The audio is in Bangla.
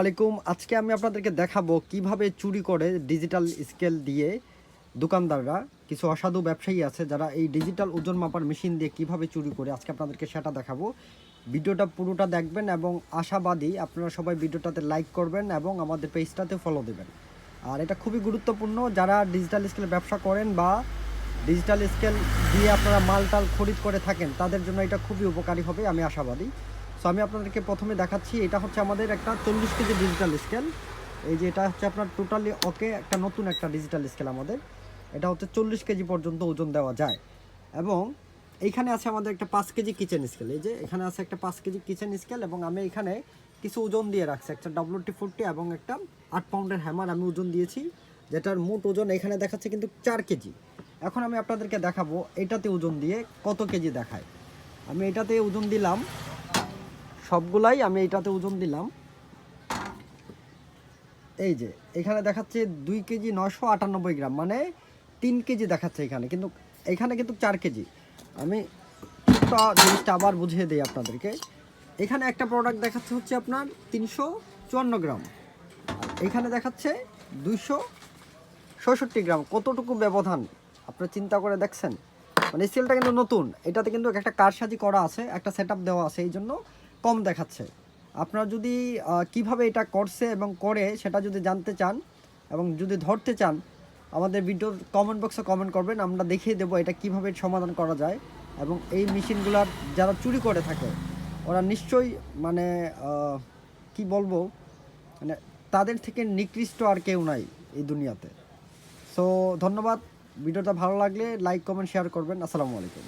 আলাইকুম আজকে আমি আপনাদেরকে দেখাবো কীভাবে চুরি করে ডিজিটাল স্কেল দিয়ে দোকানদাররা কিছু অসাধু ব্যবসায়ী আছে যারা এই ডিজিটাল ওজন মাপার মেশিন দিয়ে কীভাবে চুরি করে, আজকে আপনাদেরকে সেটা দেখাবো। ভিডিওটা পুরোটা দেখবেন এবং আশাবাদী আপনারা সবাই ভিডিওটাতে লাইক করবেন এবং আমাদের পেজটাতে ফলো দেবেন। আর এটা খুবই গুরুত্বপূর্ণ, যারা ডিজিটাল স্কেলে ব্যবসা করেন বা ডিজিটাল স্কেল দিয়ে আপনারা মালটাল খরিদ করে থাকেন, তাদের জন্য এটা খুবই উপকারী হবে, আমি আশাবাদী। সো আমি আপনাদেরকে প্রথমে দেখাচ্ছি, এটা হচ্ছে আমাদের একটা চল্লিশ কেজি ডিজিটাল স্কেল এই যে এটা হচ্ছে আপনার টোটালি ওকে একটা নতুন একটা ডিজিটাল স্কেল আমাদের। এটা হচ্ছে চল্লিশ কেজি পর্যন্ত ওজন দেওয়া যায়। এবং এইখানে আছে আমাদের একটা পাঁচ কেজি কিচেন স্কেল এই যে এখানে আছে একটা পাঁচ কেজি কিচেন স্কেল এবং আমি এখানে কিছু ওজন দিয়ে রাখছি, একটা ডাব্লিউটি ফোরটি এবং একটা আট পাউন্ডের হ্যামার আমি ওজন দিয়েছি, যেটার মোট ওজন এখানে দেখাচ্ছে কিন্তু চার কেজি। এখন আমি আপনাদেরকে দেখাবো, এটাতে ওজন দিয়ে কত কেজি দেখায়। আমি এটাতে ওজন দিলাম সবগুলাই আমি এটাতে ওজন দিলাম। এই যে, এখানে দেখাচ্ছে দুই কেজি নশো আটানব্বই গ্রাম মানে তিন কেজি দেখাচ্ছে এখানে, কিন্তু এখানে কিন্তু চার কেজি। আমি জিনিসটা আবার বুঝিয়ে দিই আপনাদেরকে। এখানে একটা প্রোডাক্ট দেখাচ্ছে হচ্ছে আপনার তিনশো চুয়ান্ন গ্রাম। এখানে দেখাচ্ছে দুইশো ষষট্টি গ্রাম। কতটুকু ব্যবধান? আপনারা চিন্তা করে দেখছেন? মানে স্কেলটা কিন্তু নতুন, এটাতে কিন্তু একটা কারসাজি করা আছে, একটা সেট দেওয়া আছে, এই জন্য কম দেখাচ্ছে। আপনারা যদি কীভাবে এটা করছে এবং করে সেটা যদি জানতে চান এবং যদি ধরতে চান, আমাদের ভিডিওর কমেন্ট বক্সে কমেন্ট করবেন, আমরা দেখিয়ে দেবো এটা কীভাবে সমাধান করা যায় এবং এই মেশিনগুলার যারা চুরি করে থাকে, ওরা নিশ্চয়ই মানে কি বলব মানে তাদের থেকে নিকৃষ্ট আর কেউ নাই এই দুনিয়াতে। সো ধন্যবাদ। ভিডিওটা ভালো লাগলে লাইক কমেন্ট শেয়ার করবেন। আসসালামু আলাইকুম।